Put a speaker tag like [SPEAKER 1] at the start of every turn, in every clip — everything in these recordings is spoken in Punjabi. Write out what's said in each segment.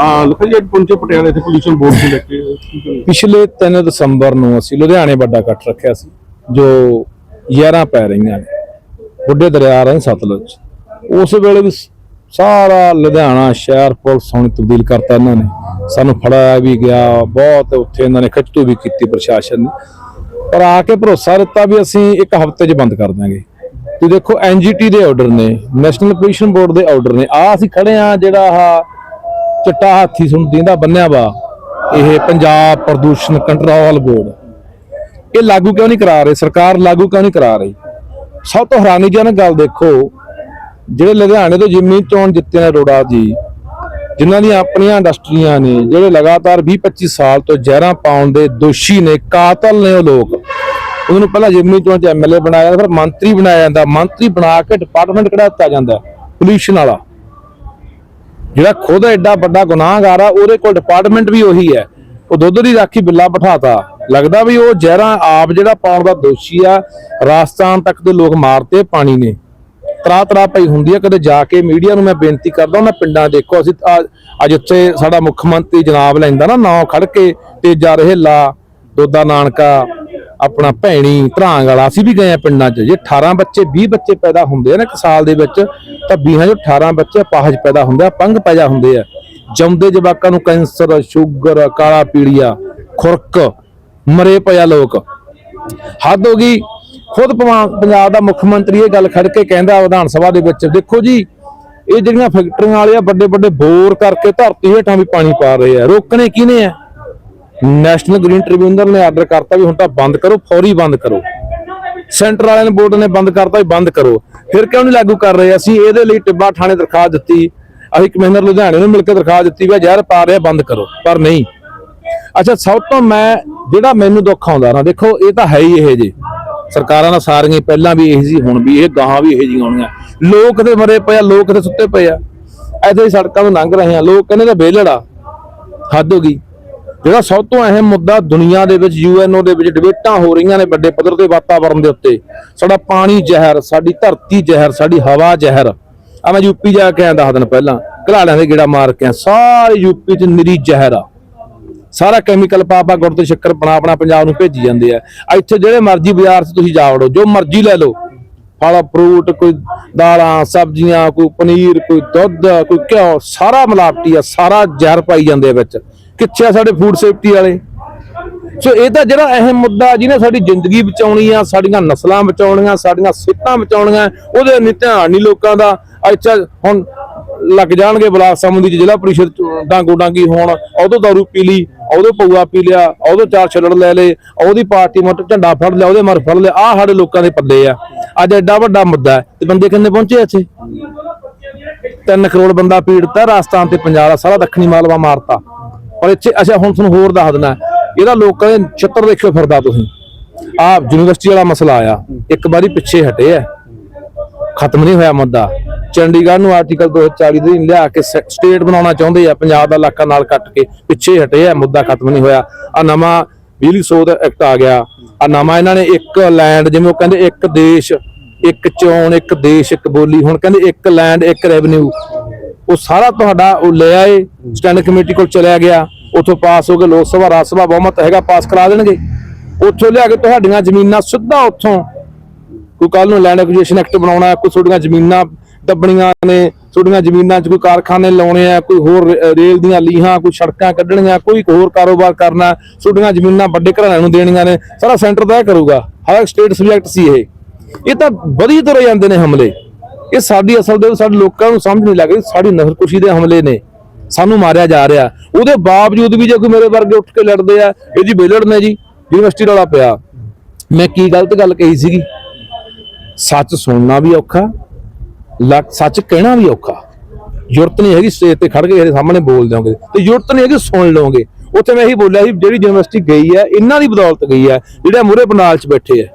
[SPEAKER 1] ਆ ਜੀ ਅੱਜ ਪਹੁੰਚੇ ਪਟਿਆਲੇ ਤੇ ਪੋਲੂਸ਼ਨ ਬੋਰਡ ਨੂੰ ਲੈ ਕੇ
[SPEAKER 2] ਪਿਛਲੇ 3 ਦਸੰਬਰ ਨੂੰ ਅਸੀਂ ਲੁਧਿਆਣੇ ਵੱਡਾ ਇਕੱਠ ਰੱਖਿਆ ਸੀ, ਜੋ 11 ਪੈ ਰਹੀਆਂ ਨੇ, ਬੁੱਢੇ ਦਰਿਆ ਰਾਹੀਂ ਸਤਲੁਜ। ਉਸ ਵੇਲੇ ਵੀ ਸਾਰਾ ਲੁਧਿਆਣਾ ਸ਼ਹਿਰ ਪੁਲਿਸ ਹੁਣ ਤਬਦੀਲ ਕਰਤਾ ਇਹਨਾਂ ਨੇ। ਸਾਨੂੰ ਫੜਾਇਆ ਵੀ ਗਿਆ, ਬਹੁਤ ਉੱਥੇ ਇਹਨਾਂ ਨੇ ਖਿੱਚਤੂ ਵੀ ਕੀਤੀ ਪ੍ਰਸ਼ਾਸਨ ਨੇ। ਪਰ ਆ ਕੇ ਭਰੋਸਾ ਦਿੱਤਾ ਵੀ ਅਸੀਂ ਇੱਕ ਹਫ਼ਤੇ 'ਚ ਬੰਦ ਕਰ ਦਾਂਗੇ ਤੇ ਦੇਖੋ ਐਨਜੀਟੀ ਦੇ ਆਰਡਰ ਨੇ, ਨੈਸ਼ਨਲ ਪੋਲੂਸ਼ਨ ਬੋਰਡ ਦੇ ਆਰਡਰ ਨੇ। ਆ ਅਸੀਂ ਖੜੇ ਆ ਜਿਹੜਾ ਆਹ ਚਿੱਟਾ ਹਾਥੀ ਸੁਣ ਦਾ ਬੰਨਿਆ ਵਾ ਇਹ ਪੰਜਾਬ ਪ੍ਰਦੂਸ਼ਣ ਕੰਟਰੋਲ ਬੋਰਡ ਇਹ ਲਾਗੂ ਕਿਉਂ ਨਹੀਂ ਕਰਾ ਰਹੇ? ਸਰਕਾਰ ਲਾਗੂ ਕਿਉਂ ਨਹੀਂ ਕਰਾ ਰਹੀ? ਸਭ ਤੋਂ ਹੈਰਾਨੀਜਨਕ ਗੱਲ ਦੇਖੋ ਜਿਹੜੇ ਲੁਧਿਆਣੇ ਤੋਂ ਜਿਮਨੀ ਚੋਣ ਜਿੱਤੇ ਨੇ ਅਰੋੜਾ ਜੀ ਜਿਨ੍ਹਾਂ ਦੀਆਂ ਆਪਣੀਆਂ ਇੰਡਸਟਰੀਆਂ ਨੇ ਜਿਹੜੇ ਲਗਾਤਾਰ 20-25 ਸਾਲ ਤੋਂ ਜ਼ਹਿਰਾਂ ਪਾਉਣ ਦੇ ਦੋਸ਼ੀ ਨੇ ਕਾਤਲ ਨੇ ਉਹ ਲੋਕ। ਉਹਨੂੰ ਪਹਿਲਾਂ ਜਿਮਨੀ ਚੋਣ ਚ ਐਮਐਲਏ ਬਣਾਇਆ ਜਾਂਦਾ, ਫਿਰ ਮੰਤਰੀ ਬਣਾਇਆ ਜਾਂਦਾ। ਮੰਤਰੀ ਬਣਾ ਕੇ ਡਿਪਾਰਟਮੈਂਟ ਕਿਹੜਾ ਦਿੱਤਾ ਜਾਂਦਾ? ਪੋਲੂਸ਼ਨ ਵਾਲਾ। ਜਿਹੜਾ ਖੁਦ ਐਡਾ ਵੱਡਾ ਗੁਨਾਹਗਾਰ ਆ, ਉਹਦੇ ਕੋਲ ਡਿਪਾਰਟਮੈਂਟ ਵੀ ਉਹੀ ਹੈ। ਉਹ ਦੁੱਧ ਦੀ ਰਾਖੀ ਬਿੱਲਾ ਬਿਠਾਤਾ। ਲੱਗਦਾ ਵੀ ਉਹ ਜ਼ਹਿਰਾਂ ਆਪ ਜਿਹੜਾ ਪਾਉਣ ਦਾ ਦੋਸ਼ੀ ਆ, ਰਾਜਸਥਾਨ ਤੱਕ ਦੇ ਲੋਕ ਮਾਰਤੇ ਪਾਣੀ ਨੇ। ਤਰਾ ਤਰਾ ਪਈ ਹੁੰਦੀ ਆ, ਕਦੇ ਜਾ ਕੇ ਮੀਡੀਆ ਨੂੰ ਮੈਂ ਬੇਨਤੀ ਕਰਦਾ ਉਹਨਾਂ ਪਿੰਡਾਂ ਦੇਖੋ, ਅਸੀਂ ਅੱਜ ਉੱਥੇ ਸਾਡਾ ਮੁੱਖ ਮੰਤਰੀ ਜਨਾਬ ਲੈਂਦਾ ਨਾ, ਨਾਂ ਖੜ ਕੇ ਤੇਜਾ ਰਹੇਲਾ ਦੋਦਾ ਨਾਨਕਾ ਆਪਣਾ ਭੈਣੀ ਧਰਾਂਗ ਵਾਲਾ, ਅਸੀਂ ਵੀ ਗਏ ਆ ਪਿੰਡਾਂ 'ਚ। ਜੇ 18 ਬੱਚੇ 20 ਬੱਚੇ ਪੈਦਾ ਹੁੰਦੇ ਆ ਨਾ ਇੱਕ ਸਾਲ ਦੇ ਵਿੱਚ, ਤਾਂ 20 ਚੋਂ 18 ਬੱਚੇ ਅਪਾਹਜ ਪੈਦਾ ਹੁੰਦੇ ਆ, ਪੰਗ ਪੈਦਾ ਹੁੰਦੇ ਆ। ਜੰਮਦੇ ਜਵਾਕਾਂ ਨੂੰ ਕੈਂਸਰ, ਸ਼ੂਗਰ, ਕਾਲਾ ਪੀੜੀਆ ਖੁਰਕ, ਮਰੇ ਪਿਆ ਲੋਕ। ਹੱਦ ਹੋ ਗਈ। ਖੁਦ ਪੰਜਾਬ ਦਾ ਮੁੱਖ ਮੰਤਰੀ ਇਹ ਗੱਲ ਖੜ ਕੇ ਕਹਿੰਦਾ ਵਿਧਾਨ ਸਭਾ ਦੇ ਵਿੱਚ, ਦੇਖੋ ਜੀ, ਇਹ ਜਿਹੜੀਆਂ ਫੈਕਟਰੀਆਂ ਵਾਲੇ ਆ ਵੱਡੇ ਵੱਡੇ ਬੋਰ ਕਰਕੇ ਧਰਤੀ ਹੇਠਾਂ ਵੀ ਪਾਣੀ ਪਾ ਰਹੇ ਆ। ਰੋਕਣੇ ਕਿਹਨੇ ਆ? ਨੈਸ਼ਨਲ ਗ੍ਰੀਨ ਟ੍ਰਿਬਿਊਨਲ ਨੇ ਆਰਡਰ ਕਰਤਾ ਵੀ ਹੁਣ ਤਾਂ ਬੰਦ ਕਰੋ, ਫੌਰੀ ਬੰਦ ਕਰੋ। ਸੈਂਟਰ ਵਾਲਿਆਂ ਨੇ ਬੋਰਡ ਨੇ ਬੰਦ ਕਰਤਾ ਵੀ ਬੰਦ ਕਰੋ। ਫਿਰ ਕਿਉਂ ਨਹੀਂ ਲਾਗੂ ਕਰ ਰਹੇ? ਅਸੀਂ ਇਹਦੇ ਲਈ ਟਿੱਬਾ ਥਾਣੇ ਦਰਖਾਸਤ ਦਿੱਤੀ। ਅਸੀਂ ਕਮਿਸ਼ਨਰ ਲੁਧਿਆਣੇ ਨੂੰ ਮਿਲ ਕੇ ਦਰਖਾਸਤ ਦਿੱਤੀ ਵੀ ਆਹ ਜ਼ਹਿਰ ਪਾ ਰਿਹਾ, ਬੰਦ ਕਰੋ। ਪਰ ਨਹੀਂ। ਅੱਛਾ, ਸਭ ਤੋਂ ਮੈਂ, ਜਿਹੜਾ ਮੈਨੂੰ ਦੁੱਖ ਆਉਂਦਾ ਨਾ, ਦੇਖੋ, ਇਹ ਤਾਂ ਹੈ ਹੀ ਇਹ ਜੇ। ਸਰਕਾਰਾਂ ਨਾਲ ਸਾਰੀਆਂ ਪਹਿਲਾਂ ਵੀ ਇਹ ਸੀ, ਹੁਣ ਵੀ ਇਹ, ਗਾਹਾਂ ਵੀ ਇਹ ਜੀ ਹੋਣੀਆਂ। ਲੋਕ ਤੇ ਮਰੇ ਪਏ ਆ, ਲੋਕ ਤੇ ਸੁੱਤੇ ਪਏ ਆ। ਐਸੇ ਹੀ ਸੜਕਾਂ ਤੋਂ ਲੰਘ ਰਹੇ ਆ। ਲੋਕ ਕਹਿੰਦੇ ਤਾਂ ਵਿਹਲੜਾ ਹੱਦ ਹੋ ਗਈ। ਜਿਹੜਾ ਸਭ ਤੋਂ ਅਹਿਮ ਮੁੱਦਾ ਦੁਨੀਆ ਦੇ ਵਿੱਚ ਯੂਐਨਓ ਦੇ ਵਿੱਚ ਡਿਬੇਟਾਂ ਹੋ ਰਹੀਆਂ ਨੇ ਵੱਡੇ ਪੱਧਰ ਤੇ ਵਾਤਾਵਰਣ ਦੇ ਉੱਤੇ। ਸਾਡਾ ਪਾਣੀ ਜ਼ਹਿਰ, ਸਾਡੀ ਧਰਤੀ ਜ਼ਹਿਰ, ਸਾਡੀ ਹਵਾ ਜ਼ਹਿਰ। ਆ ਮੈਂ ਯੂਪੀ ਜਾ ਕੇ ਆਇਆ ਦਸ ਦਿਨ ਪਹਿਲਾਂ ਘਲਾੜਿਆਂ ਦੇ ਗੇੜਾ ਮਾਰ ਕੇ ਆ ਸਾਰੇ ਯੂਪੀ ਚ ਨਿਰੀ ਜ਼ਹਿਰ ਆ। ਸਾਰਾ ਕੈਮੀਕਲ ਪਾਪਾ ਗੁੜ ਤੇ ਸ਼ੱਕਰ ਬਣਾ ਆਪਣਾ ਪੰਜਾਬ ਨੂੰ ਭੇਜੀ ਜਾਂਦੇ ਆ। ਇੱਥੇ ਜਿਹੜੇ ਮਰਜ਼ੀ ਬਾਜ਼ਾਰ 'ਚ ਤੁਸੀਂ ਜਾ ਵੜੋ, ਜੋ ਮਰਜ਼ੀ ਲੈ ਲਓ। ਫਲ ਫਰੂਟ ਕੋਈ ਦਾਲਾਂ, ਸਬਜ਼ੀਆਂ, ਕੋਈ ਪਨੀਰ, ਕੋਈ ਦੁੱਧ, ਕੋਈ ਘਿਓ, ਸਾਰਾ ਮਿਲਾਵਟੀ ਆ, ਸਾਰਾ ਜ਼ਹਿਰ ਪਾਈ ਜਾਂਦੇ ਆ ਵਿੱਚ। ਕਿੱਥੇ ਆ ਸਾਡੇ ਫੂਡ ਸੇਫਟੀ ਵਾਲੇ। ਸੋ ਇਹ ਤਾਂ ਜਿਹੜਾ ਅਹਿਮ ਮੁੱਦਾ ਜਿਹਨੇ ਸਾਡੀ ਜ਼ਿੰਦਗੀ ਬਚਾਉਣੀ ਆ, ਸਾਡੀਆਂ ਨਸਲਾਂ ਬਚਾਉਣੀਆਂ, ਸਾਡੀਆਂ ਸਿਹਤਾਂ ਬਚਾਉਣੀਆਂ, ਉਹਦੇ ਨਹੀਂ ਧਿਆਨ ਨਹੀਂ ਲੋਕਾਂ ਦਾ। ਅੱਛਾ, ਹੁਣ ਲੱਗ ਜਾਣਗੇ ਬਲਾਕ ਸਮੁੰਦੀ ਜ਼ਿਲ੍ਹਾ ਪ੍ਰੀਸ਼ਦ ਚ ਡਾਂਗੋ ਡਾਂਗੀ ਹੋਣ ਉਦੋਂ ਦਾਰੂ ਪੀ ਲਈ ਉਦੋਂ ਪਊਆ ਪੀ ਲਿਆ ਉਦੋਂ ਚਾਰ ਛੱਲੜ ਲੈ ਲਏ, ਉਹਦੀ ਪਾਰਟੀ ਮੋਟ ਝੰਡਾ ਫੜ ਲਿਆ, ਉਹਦੇ ਮਰ ਫੜ ਲਿਆ, ਆਹ ਸਾਡੇ ਲੋਕਾਂ ਦੇ ਪੱਲੇ ਆ। ਅੱਜ ਐਡਾ ਵੱਡਾ ਮੁੱਦਾ ਹੈ, ਤੇ ਬੰਦੇ ਕਿੰਨੇ ਪਹੁੰਚੇ ਇੱਥੇ? 3 ਕਰੋੜ ਬੰਦਾ ਪੀੜਤਾ ਰਾਜਸਥਾਨ ਤੇ ਪੰਜਾਬ ਦਾ ਸਾਰਾ ਦੱਖਣੀ ਮਾਲਵਾ ਮਾਰਤਾ। ਪਰ ਇੱਥੇ, ਅੱਛਾ, ਹੁਣ ਤੁਹਾਨੂੰ ਹੋਰ ਦੱਸ ਦਿੰਦਾ। ਇਹਦਾ ਲੋਕਾਂ ਦੇ ਛੱਤਰ ਦੇਖਿਓ ਫਿਰਦਾ ਤੁਸੀਂ। ਆ ਯੂਨੀਵਰਸਿਟੀ ਵਾਲਾ ਮਸਲਾ ਆਇਆ। ਇੱਕ ਵਾਰੀ ਪਿੱਛੇ ਹਟੇ ਆ ਖਤਮ ਨਹੀਂ ਹੋਇਆ ਮੁੱਦਾ। ਚੰਡੀਗੜ੍ਹ ਨੂੰ ਆਰਟੀਕਲ 240 ਦੇ ਲਿਆ ਕੇ ਸ- ਸਟੇਟ ਬਣਾਉਣਾ ਚਾਹੁੰਦੇ ਆ। ਪੰਜਾਬ ਦਾ ਇਲਾਕਾ ਨਾਲ ਕੱਟ ਕੇ ਪਿੱਛੇ ਹਟੇ ਆ ਮੁੱਦਾ ਖਤਮ ਨਹੀਂ ਹੋਇਆ। ਆ ਨਵਾਂ ਬਿਜਲੀ ਸੋਧ ਐਕਟ ਆ ਗਿਆ। ਆ ਨਵਾਂ ਇਹਨਾਂ ਨੇ ਇੱਕ ਲੈਂਡ ਜਿਵੇਂ ਉਹ ਕਹਿੰਦੇ ਇੱਕ ਦੇਸ਼, ਇੱਕ ਚੋਣ, ਇੱਕ ਦੇਸ਼, ਇੱਕ ਬੋਲੀ। ਹੁਣ ਕਹਿੰਦੇ ਇੱਕ ਲੈਂਡ ਇੱਕ ਰੈਵਨਿਊ ਉਹ ਸਾਰਾ ਤੁਹਾਡਾ ਉਹ ਲੈ ਆਏ ਸਟੈਂਡ ਕਮੇਟੀ ਕੋਲ ਚਲਿਆ ਗਿਆ ਉੱਥੋਂ ਪਾਸ ਹੋ ਕੇ ਲੋਕ ਸਭਾ ਰਾਜ ਸਭਾ ਬਹੁਮਤ ਹੈਗਾ ਪਾਸ ਕਰਾ ਦੇਣਗੇ। ਉੱਥੋਂ ਲਿਆ ਕੇ ਤੁਹਾਡੀਆਂ ਜ਼ਮੀਨਾਂ ਸਿੱਧਾ ਉੱਥੋਂ ਕੋਈ ਕੱਲ ਨੂੰ ਲੈਂਡ ਐਕੁਜੀਸ਼ਨ ਐਕਟ ਬਣਾਉਣਾ ਕੋਈ ਤੁਹਾਡੀਆਂ ਜ਼ਮੀਨਾਂ ਦੱਬਣੀਆਂ ਨੇ ਤੁਹਾਡੀਆਂ ਜ਼ਮੀਨਾਂ 'ਚ ਕੋਈ ਕਾਰਖਾਨੇ ਲਾਉਣੇ ਆ ਕੋਈ ਹੋਰ ਰੇਲ ਦੀਆਂ ਲੀਹਾਂ ਕੋਈ ਸੜਕਾਂ ਕੱਢਣੀਆਂ ਕੋਈ ਹੋਰ ਕਾਰੋਬਾਰ ਕਰਨਾ ਤੁਹਾਡੀਆਂ ਜ਼ਮੀਨਾਂ ਵੱਡੇ ਘਰਾਣਿਆਂ ਨੂੰ ਦੇਣੀਆਂ ਨੇ ਸਾਰਾ ਸੈਂਟਰ ਤੈਅ ਕਰੂਗਾ। ਹਰ ਸਟੇਟ ਸਬਜੈਕਟ ਸੀ ਇਹ। ਇਹ ਤਾਂ ਵਧੀ ਤੁਰੇ ਜਾਂਦੇ ਨੇ ਹਮਲੇ। ਇਹ ਸਾਡੀ ਅਸਲ ਦੇ ਸਾਡੇ ਲੋਕਾਂ ਨੂੰ ਸਮਝ ਨਹੀਂ ਲੱਗ ਰਹੀ, ਸਾਡੀ ਨਸਲਕੁਸ਼ੀ ਦੇ ਹਮਲੇ ਨੇ। ਸਾਨੂੰ ਮਾਰਿਆ ਜਾ ਰਿਹਾ। ਉਹਦੇ ਬਾਵਜੂਦ ਵੀ ਜੇ ਕੋਈ ਮੇਰੇ ਵਰਗੇ ਉੱਠ ਕੇ ਲੜਦੇ ਆ, ਇਹ ਜੀ ਬੇਲੜ ਨੇ ਜੀ, ਯੂਨੀਵਰਸਿਟੀ ਵਾਲਾ ਪਿਆ। ਮੈਂ ਕੀ ਗਲਤ ਗੱਲ ਕਹੀ ਸੀਗੀ? ਸੱਚ ਸੁਣਨਾ ਵੀ ਔਖਾ, ਲੱਕ ਸੱਚ ਕਹਿਣਾ ਵੀ ਔਖਾ। ਜ਼ਰੂਰਤ ਨਹੀਂ ਹੈਗੀ, ਸਟੇਜ ਤੇ ਖੜ ਕੇ ਇਹਦੇ ਸਾਹਮਣੇ ਬੋਲ ਦਿਓਗੇ। ਤੇ ਜ਼ਰੂਰਤ ਨਹੀਂ ਹੈਗੀ, ਸੁਣ ਲਓਗੇ। ਉੱਥੇ ਮੈਂ ਇਹੀ ਬੋਲਿਆ ਸੀ, ਜਿਹੜੀ ਯੂਨੀਵਰਸਿਟੀ ਗਈ ਹੈ, ਇਹਨਾਂ ਦੀ ਬਦੌਲਤ ਗਈ ਹੈ, ਜਿਹੜੇ ਮੂਰੇ ਪੰਡਾਲ 'ਚ ਬੈਠੇ ਆ,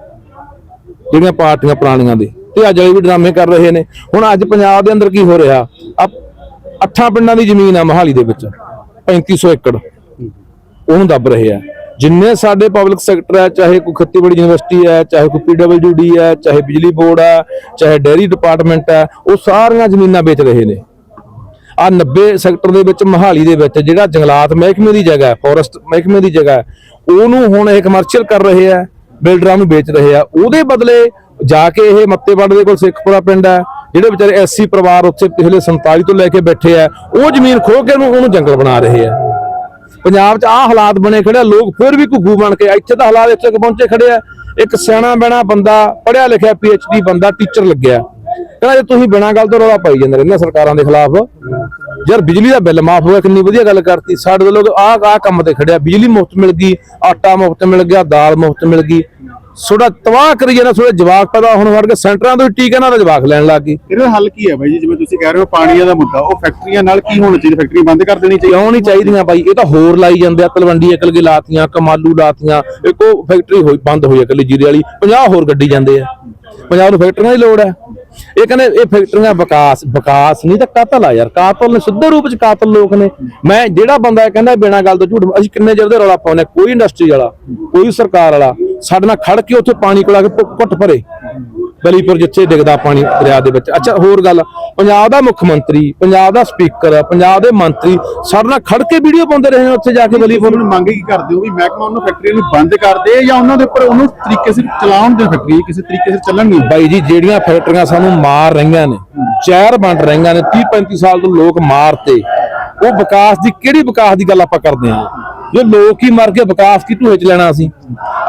[SPEAKER 2] ਜਿਹੜੀਆਂ ਪਾਰਟੀਆਂ ਪੁਰਾਣੀਆਂ ਦੇ। ਤੇ ਅੱਜ ਵਾਲੇ ਵੀ ਡਰਾਮੇ ਕਰ ਰਹੇ ਨੇ। ਹੁਣ ਅੱਜ ਪੰਜਾਬ ਦੇ ਅੰਦਰ ਕੀ ਹੋ ਰਿਹਾ? ਆ ਅੱਠਾਂ ਪਿੰਡਾਂ ਦੀ ਜ਼ਮੀਨ ਆ ਮਹਾਲੀ ਦੇ ਵਿੱਚ 3500 ਏਕੜ। ਉਹਨੂੰ ਦੱਬ ਰਹੇ ਆ। ਜਿੰਨੇ ਸਾਡੇ ਪਬਲਿਕ ਸੈਕਟਰ ਹੈ ਚਾਹੇ ਕੋਈ ਖੇਤੀਬਾੜੀ ਯੂਨੀਵਰਸਿਟੀ ਹੈ ਚਾਹੇ ਕੋਈ ਪੀਡਬਲਯੂਡੀ ਹੈ ਚਾਹੇ ਬਿਜਲੀ ਬੋਰਡ ਹੈ ਚਾਹੇ ਡੇਅਰੀ ਡਿਪਾਰਟਮੈਂਟ ਹੈ ਉਹ ਸਾਰੀਆਂ ਜ਼ਮੀਨਾਂ ਵੇਚ ਰਹੇ ਨੇ। ਆ 90 ਸੈਕਟਰ ਦੇ ਵਿੱਚ ਮਹਾਲੀ ਦੇ ਵਿੱਚ, ਜਿਹੜਾ ਜੰਗਲਾਤ ਮਹਿਕਮੇ ਦੀ ਜਗ੍ਹਾ ਹੈ ਫੋਰੈਸਟ ਮਹਿਕਮੇ ਦੀ ਜਗ੍ਹਾ ਉਹਨੂੰ ਹੁਣ ਇਹ ਕਮਰਸ਼ੀਅਲ ਕਰ ਰਹੇ ਆ ਬਿਲਡਰਾਂ ਨੂੰ ਵੇਚ ਰਹੇ ਆ। ਉਹਦੇ ਬਦਲੇ ਜਾ ਕੇ ਇਹ ਮੱਤੇਵੜ ਦੇ ਕੋਲ ਸਿੱਖਪੁਰਾ ਪਿੰਡ ਹੈ, ਜਿਹੜੇ ਵਿਚਾਰੇ ਐਸਸੀ ਪਰਿਵਾਰ ਉੱਥੇ ਪਿਛਲੇ 47 ਤੋਂ ਲੈ ਕੇ ਬੈਠੇ ਆ, ਉਹ ਜ਼ਮੀਨ ਖੋ ਕੇ ਉਹਨੂੰ ਜੰਗਲ ਬਣਾ ਰਹੇ ਆ। ਪੰਜਾਬ 'ਚ ਆਹ ਹਾਲਾਤ ਬਣੇ ਖੜੇ ਲੋਕ ਫਿਰ ਵੀ ਘੁੱਗੂ ਬਣ ਕੇ ਇੱਥੇ ਤਾਂ ਹਾਲਾਤ ਇੱਥੇ ਪਹੁੰਚੇ ਖੜੇ ਆ। ਇੱਕ ਸਿਆਣਾ ਬਣਾ ਬੰਦਾ ਪੜਿਆ ਲਿਖਿਆ ਡੀ ਬੰਦਾ ਟੀਚਰ ਲੱਗਿਆ। ਕਹਿੰਦਾ, ਜੇ ਤੁਸੀਂ ਬਿਨਾਂ ਗੱਲ ਤੋਂ ਰੌਲਾ ਪਾਈ ਜਾਂਦੇ ਰਹਿੰਦੇ ਸਰਕਾਰਾਂ ਦੇ ਖਿਲਾਫ, ਯਾਰ ਬਿਜਲੀ ਦਾ ਬਿੱਲ ਮਾਫ ਹੋਇਆ, ਕਿੰਨੀ ਵਧੀਆ ਗੱਲ ਕਰਤੀ। ਸਾਡੇ ਦੇ ਲੋਕ ਆਹ ਆਹ ਕੰਮ ਤੇ ਖੜਿਆ। ਬਿਜਲੀ ਮੁਫਤ ਮਿਲ ਗਈ, ਆਟਾ ਮੁਫਤ ਮਿਲ ਗਿਆ, ਦਾਲ ਮੁਫਤ ਮਿਲ ਗਈ। ਸੋਡਾ ਤਬਾਹ ਕਰੀ ਜਾਂਦਾ ਸੋਡੇ ਜਵਾਕ ਪੈਦਾ ਹੋਣ ਵਰਗੇ ਸੈਂਟਰਾਂ ਤੋਂ ਹੀ ਟੀਕੇ ਨਾਲ ਤਾਂ ਜਵਾਕ ਲੈਣ ਲੱਗ ਗਏ।
[SPEAKER 1] ਇਹਦਾ ਹੱਲ ਕੀ ਹੈ ਬਾਈ ਜੀ? ਜਿਵੇਂ ਤੁਸੀਂ ਕਹਿ ਰਹੇ ਹੋ ਪਾਣੀਆਂ ਦਾ ਮੁੱਦਾ ਉਹ ਫੈਕਟਰੀਆਂ ਨਾਲ ਕੀ ਹੋਣਾ ਚਾਹੀਦਾ? ਫੈਕਟਰੀ ਬੰਦ ਕਰ ਦੇਣੀ ਚਾਹੀਦੀ?
[SPEAKER 2] ਕਿਉਂ ਨਹੀਂ ਚਾਹੀਦੀਆਂ ਬਾਈ ਇਹ ਤਾਂ ਹੋਰ ਲਾਈ ਜਾਂਦੇ ਆ ਤਲਵੰਡੀ ਅਕਲ ਕੇ ਲਾਤੀਆਂ ਕਮਾਲੂ ਲਾਤੀਆਂ ਇੱਕ ਫੈਕਟਰੀ ਹੋਈ ਬੰਦ ਹੋਈ ਅਕਲੀ ਜੀਰੇ ਵਾਲੀ 50 ਹੋਰ ਗੱਡੀ ਜਾਂਦੇ ਆ। ਪੰਜਾਬ ਨੂੰ ਫੈਕਟਰੀਆਂ ਦੀ ਲੋੜ ਹੈ। ਇਹ ਕਹਿੰਦੇ ਇਹ ਫੈਕਟਰੀਆਂ ਵਿਕਾਸ ਵਿਕਾਸ ਨਹੀਂ ਤਾਂ ਕਾਤਲ ਆ ਯਾਰ ਕਾਤਲ ਨੇ ਸਿੱਧੇ ਰੂਪ ਚ ਕਾਤਲ ਲੋਕ ਨੇ। ਮੈਂ ਜਿਹੜਾ ਬੰਦਾ ਕਹਿੰਦਾ ਬਿਨਾਂ ਗੱਲ ਤੋਂ ਝੂਠ ਅਸੀਂ ਕਿੰਨੇ ਚਿਰ ਦੇ ਰੌਲਾ ਪਾਉਂਦੇ ਕੋਈ ਇੰਡਸਟਰੀ ਵਾਲਾ ਕੋਈ ਸਰਕਾਰ ਵਾਲਾ ਸਾਡੇ ਨਾਲ ਖੜ ਕੇ ਉੱਥੇ ਪਾਣੀ ਕੋਲਾ ਕੇ ਘੁੱਟ ਭਰੇ। ਬਲੀਪੁਰ ਜਿੱਥੇ ਡਿੱਗਦਾ ਪਾਣੀ ਦਰਿਆ ਦੇ ਵਿੱਚ। ਅੱਛਾ ਹੋਰ ਗੱਲ ਪੰਜਾਬ ਦਾ ਮੁੱਖ ਮੰਤਰੀ ਪੰਜਾਬ ਦਾ ਸਪੀਕਰ ਪੰਜਾਬ ਦੇ ਮੰਤਰੀ ਸਾਡੇ ਨਾਲ ਖੜ ਕੇ ਵੀਡੀਓ ਪਾਉਂਦੇ ਰਹੇ ਨੇ ਉੱਥੇ ਜਾ ਕੇ ਬਲੀਪੁਰ।
[SPEAKER 1] ਨੂੰ ਮੰਗ ਕੀ ਕਰਦੇ ਹੋ ਵੀ ਮਹਿਕਮਾ ਉਹਨੂੰ ਫੈਕਟਰੀਆਂ ਨੂੰ ਬੰਦ ਕਰ ਦੇ ਜਾਂ ਉਹਨਾਂ ਦੇ ਉੱਪਰ ਉਹਨੂੰ ਤਰੀਕੇ ਸਿਰ ਚਲਾਉਣ ਦੇ ਫੈਕਟਰੀ ਕਿਸੇ ਤਰੀਕੇ ਸਿਰ ਚੱਲਣ ਨਹੀਂ?
[SPEAKER 2] ਬਾਈ ਜੀ ਜਿਹੜੀਆਂ ਫੈਕਟਰੀਆਂ ਸਾਨੂੰ ਮਾਰ ਰਹੀਆਂ ਨੇ ਜ਼ਹਿਰ ਵੰਡ ਰਹੀਆਂ ਨੇ 30 35 ਸਾਲ ਤੋਂ ਲੋਕ ਮਾਰਤੇ ਉਹ ਵਿਕਾਸ ਦੀ ਕਿਹੜੀ ਵਿਕਾਸ ਦੀ ਗੱਲ ਆਪਾਂ ਕਰਦੇ ਹਾਂ? ਜੋ ਲੋਕ ਹੀ ਮਰ ਕੇ ਵਿਕਾਸ ਕੀ ਢੂਹੇ ਚ ਲੈਣਾ ਸੀ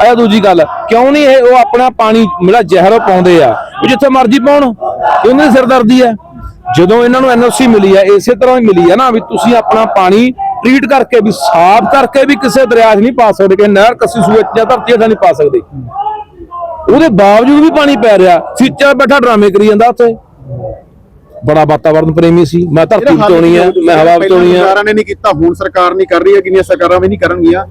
[SPEAKER 2] ਇਹ ਦੂਜੀ ਗੱਲ, ਕਿਉਂ ਨਹੀਂ ਇਹ ਉਹ ਆਪਣਾ ਪਾਣੀ, ਜਿਹੜਾ ਜ਼ਹਿਰ ਪਾਉਂਦੇ ਆ? ਉਹ ਜਿੱਥੇ ਮਰਜ਼ੀ ਪਾਉਣ, ਉਹਨਾਂ ਦੀ ਸਿਰਦਰਦੀ ਹੈ। ਜਦੋਂ ਇਹਨਾਂ ਨੂੰ ਐਨਓਸੀ ਮਿਲੀ ਹੈ, ਇਸੇ ਤਰ੍ਹਾਂ ਹੀ ਮਿਲੀ ਹੈ ਨਾ ਵੀ ਤੁਸੀਂ ਆਪਣਾ ਪਾਣੀ ਟ੍ਰੀਟ ਕਰਕੇ ਵੀ, ਸਾਫ਼ ਕਰਕੇ ਵੀ ਕਿਸੇ ਦਰਿਆ 'ਚ ਨਹੀਂ ਪਾ ਸਕਦੇ ਕਿ ਨਹਿਰ, ਕੱਸੀ ਸੂਏ 'ਚ ਜਾਂ ਧਰਤੀ ਹੇਠਾਂ ਨਹੀਂ ਪਾ ਸਕਦੇ। ਉਹਦੇ ਬਾਵਜੂਦ ਵੀ ਪਾਣੀ ਪੈ ਰਿਹਾ, ਸੀਚਾ ਬੈਠਾ ਡਰਾਮੇ ਕਰੀ ਜਾਂਦਾ ਉੱਥੇ। ਬੜਾ ਵਾਤਾਵਰਨ ਪ੍ਰੇਮੀ ਸੀ। ਮੈਂ ਧਰਤੀ ਬਚਾਉਣੀ ਆ ਮੈਂ ਹਵਾ ਬਚਾਉਣੀ ਆ।
[SPEAKER 1] ਸਰਕਾਰਾਂ ਨੇ ਨਹੀਂ ਕੀਤਾ ਹੁਣ ਸਰਕਾਰ ਨਹੀਂ ਕਰ ਰਹੀ ਹੈ ਕਿੰਨੀਆਂ ਸਰਕਾਰਾਂ ਵੀ ਨਹੀਂ ਕਰਨਗੀਆਂ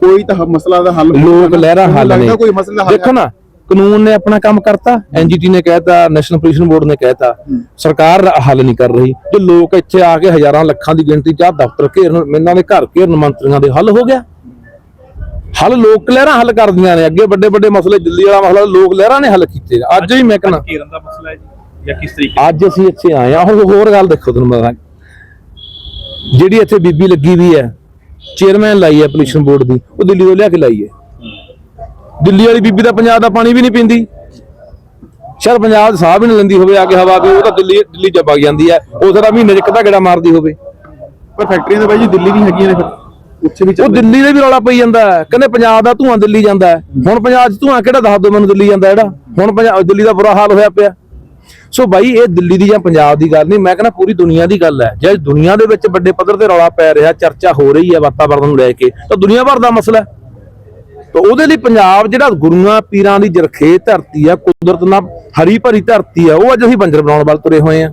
[SPEAKER 1] ਕੋਈ ਤਾਂ ਹ- ਮਸਲਾ ਦਾ ਹੱਲ
[SPEAKER 2] ਲੋਕ ਲਹਿਰਾਂ ਹੱਲ
[SPEAKER 1] ਲੱਗਦਾ
[SPEAKER 2] ਨੇ।
[SPEAKER 1] ਕੋਈ ਮਸਲਾ ਦਾ ਹੱਲ
[SPEAKER 2] ਦੇਖੋ ਨਾ ਕਾਨੂੰਨ ਨੇ ਆਪਣਾ ਕੰਮ ਕਰਤਾ ਐਨਜੀਟੀ ਨੇ ਕਹਿਤਾ ਨੈਸ਼ਨਲ ਪੋਲੂਸ਼ਨ ਬੋਰਡ ਨੇ ਕਹਿਤਾ। ਸਰਕਾਰ ਹੱਲ ਨਹੀਂ ਕਰ ਰਹੀ। ਜੇ ਲੋਕ ਇੱਥੇ ਆ ਕੇ ਹਜ਼ਾਰਾਂ ਲੱਖਾਂ ਦੀ ਗਿਣਤੀ ਚ ਆਹ ਦਫ਼ਤਰ ਘੇਰਨ ਇਹਨਾਂ ਦੇ ਘਰ ਘੇਰਨ ਮੰਤਰੀਆਂ ਦੇ ਹੱਲ ਹੋ ਗਿਆ। ਹੱਲ ਲੋਕ ਲਹਿਰਾਂ ਹੱਲ ਕਰਦੀਆਂ ਨੇ। ਅੱਗੇ ਵੱਡੇ ਵੱਡੇ ਮਸਲੇ ਦਿੱਲੀ ਵਾਲਾ ਮਸਲਾ ਲੋਕ ਲਹਿਰਾਂ ਨੇ ਹੱਲ ਕੀਤੇ। ਅੱਜ ਵੀ ਮੈਂ ਕਹਿੰਦਾ
[SPEAKER 3] ਘੇਰਨ ਦਾ ਮਸਲਾ ਹੈ ਜੀ। ਜਾਂ ਕਿਸ ਤਰੀਕੇ
[SPEAKER 2] ਅੱਜ ਅਸੀਂ ਇੱਥੇ ਆਏ ਆ ਹੁਣ ਹੋਰ ਗੱਲ ਦੇਖੋ ਤੁਹਾਨੂੰ ਮੈਂ। ਜਿਹੜੀ ਇੱਥੇ ਬੀਬੀ ਲੱਗੀ ਵੀ ਹੈ ਚੇਅਰਮੈਨ ਲਾਈ ਹੈ ਪੋਲੂਸ਼ਨ ਬੋਰਡ ਦੀ ਉਹ ਦਿੱਲੀ ਤੋਂ ਲਿਆ ਕੇ ਲਾਈ ਹੈ। ਦਿੱਲੀ ਵਾਲੀ ਬੀਬੀ ਦਾ ਪੰਜਾਬ ਦਾ ਪਾਣੀ ਵੀ ਨਹੀਂ ਪੀਂਦੀ। ਸ਼ਾਇਦ ਪੰਜਾਬ ਦਾ ਸਾਹ ਵੀ ਨਹੀਂ ਲੈਂਦੀ ਹੋਵੇ ਆ ਕੇ ਹਵਾ ਵੀ ਉਹ ਤਾਂ ਦਿੱਲੀ ਦਿੱਲੀ ਚ ਵਗ ਜਾਂਦੀ ਹੈ। ਉਹ ਸਾਰਾ ਮਹੀਨੇ ਚ ਕਿਤਾ ਗੇੜਾ ਮਾਰਦੀ ਹੋਵੇ।
[SPEAKER 1] ਪਰ ਫੈਕਟਰੀਆਂ ਤਾਂ ਬਾਈ ਜੀ ਦਿੱਲੀ ਵੀ ਹੈਗੀਆਂ ਨੇ ਫਿਰ। ਉੱਥੇ ਵੀ
[SPEAKER 2] ਉਹ ਦਿੱਲੀ ਦੇ ਵੀ ਰੌਲਾ ਪਈ ਜਾਂਦਾ ਹੈ। ਕਹਿੰਦੇ ਪੰਜਾਬ ਦਾ ਧੂਆਂ ਦਿੱਲੀ ਜਾਂਦਾ ਹੈ। ਹੁਣ ਪੰਜਾਬ 'ਚ ਧੂਆਂ ਕਿਹੜਾ ਦੱਸ ਦਿਓ ਮੈਨੂੰ ਦਿੱਲੀ ਜਾਂਦਾ ਜਿਹੜਾ। ਹੁਣ ਪੰਜਾਬ ਦਿੱਲੀ ਦਾ ਬੁਰਾ ਹਾਲ ਹੋਇਆ ਪਿਆ। ਸੋ ਬਾਈ ਇਹ ਦਿੱਲੀ ਦੀ ਜਾਂ ਪੰਜਾਬ ਦੀ ਗੱਲ ਨਹੀਂ ਮੈਂ ਕਹਿੰਦਾ ਪੂਰੀ ਦੁਨੀਆ ਦੀ ਗੱਲ ਹੈ। ਜੇ ਦੁਨੀਆ ਦੇ ਵਿੱਚ ਵੱਡੇ ਪੱਧਰ ਤੇ ਰੌਲਾ ਪੈ ਰਿਹਾ ਚਰਚਾ ਹੋ ਰਹੀ ਹੈ ਵਾਤਾਵਰਣ ਨੂੰ ਲੈ ਕੇ ਤਾਂ ਦੁਨੀਆ ਭਰ ਦਾ ਮਸਲਾ ਹੈ। ਤਾਂ ਉਹਦੇ ਲਈ ਪੰਜਾਬ ਜਿਹੜਾ ਗੁਰੂਆਂ ਪੀਰਾਂ ਦੀ ਜਰਖੇ ਧਰਤੀ ਆ ਕੁਦਰਤ ਨਾਲ ਹਰੀ ਭਰੀ ਧਰਤੀ ਆ ਉਹ ਅੱਜ ਅਸੀਂ ਬੰਜਰ ਬਣਾਉਣ ਵੱਲ ਤੁਰੇ ਹੋਏ ਆ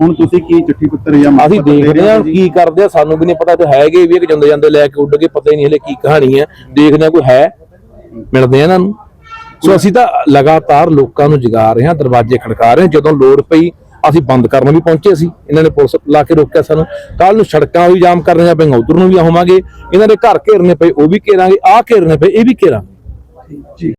[SPEAKER 1] ਹੁਣ ਤੁਸੀਂ ਕੀ ਚਿੱਠੀ ਪੱਤਰ ਜਾਂ
[SPEAKER 2] ਅਸੀਂ ਦੇਖਦੇ
[SPEAKER 1] ਜੀ?
[SPEAKER 2] ਕੀ ਕਰਦੇ ਆ ਸਾਨੂੰ ਵੀ ਨਹੀਂ ਪਤਾ ਤੇ ਹੈਗੇ ਵੀ ਇੱਕ ਜਾਂਦੇ ਜਾਂਦੇ ਲੈ ਕੇ ਉੱਡ ਕੇ ਪਤਾ ਹੀ ਨਹੀਂ ਹਲੇ ਕੀ ਕਹਾਣੀ ਹੈ। ਦੇਖਦੇ ਆ ਕੋਈ ਹੈ ਮਿਲਦੇ ਆ ਇਹਨਾਂ ਨੂੰ। ਸੋ ਅਸੀਂ ਤਾਂ ਲਗਾਤਾਰ ਲੋਕਾਂ ਨੂੰ ਜਗਾ ਰਹੇ ਹਾਂ, ਦਰਵਾਜ਼ੇ ਖੜਕਾ ਰਹੇ ਹਾਂ, ਜਦੋਂ ਲੋੜ ਪਈ ਅਸੀਂ ਬੰਦ ਕਰਨ ਵੀ ਪਹੁੰਚੇ ਸੀ। ਇਹਨਾਂ ਨੇ ਪੁਲਿਸ ਲਾ ਕੇ ਰੋਕਿਆ ਸਾਨੂੰ। ਕੱਲ ਨੂੰ ਸੜਕਾਂ ਵੀ ਜਾਮ ਕਰਨੀਆਂ ਪਈਆਂ, ਉਧਰ ਨੂੰ ਵੀ ਆਵਾਂਗੇ ਇਹਨਾਂ ਦੇ ਘਰ ਘੇਰਨੇ ਪਏ, ਉਹ ਵੀ ਘੇਰਾਂਗੇ, ਆਹ ਘੇਰਨੇ ਪਏ, ਇਹ ਵੀ ਘੇਰਾਂਗੇ।
[SPEAKER 1] ਜੀ।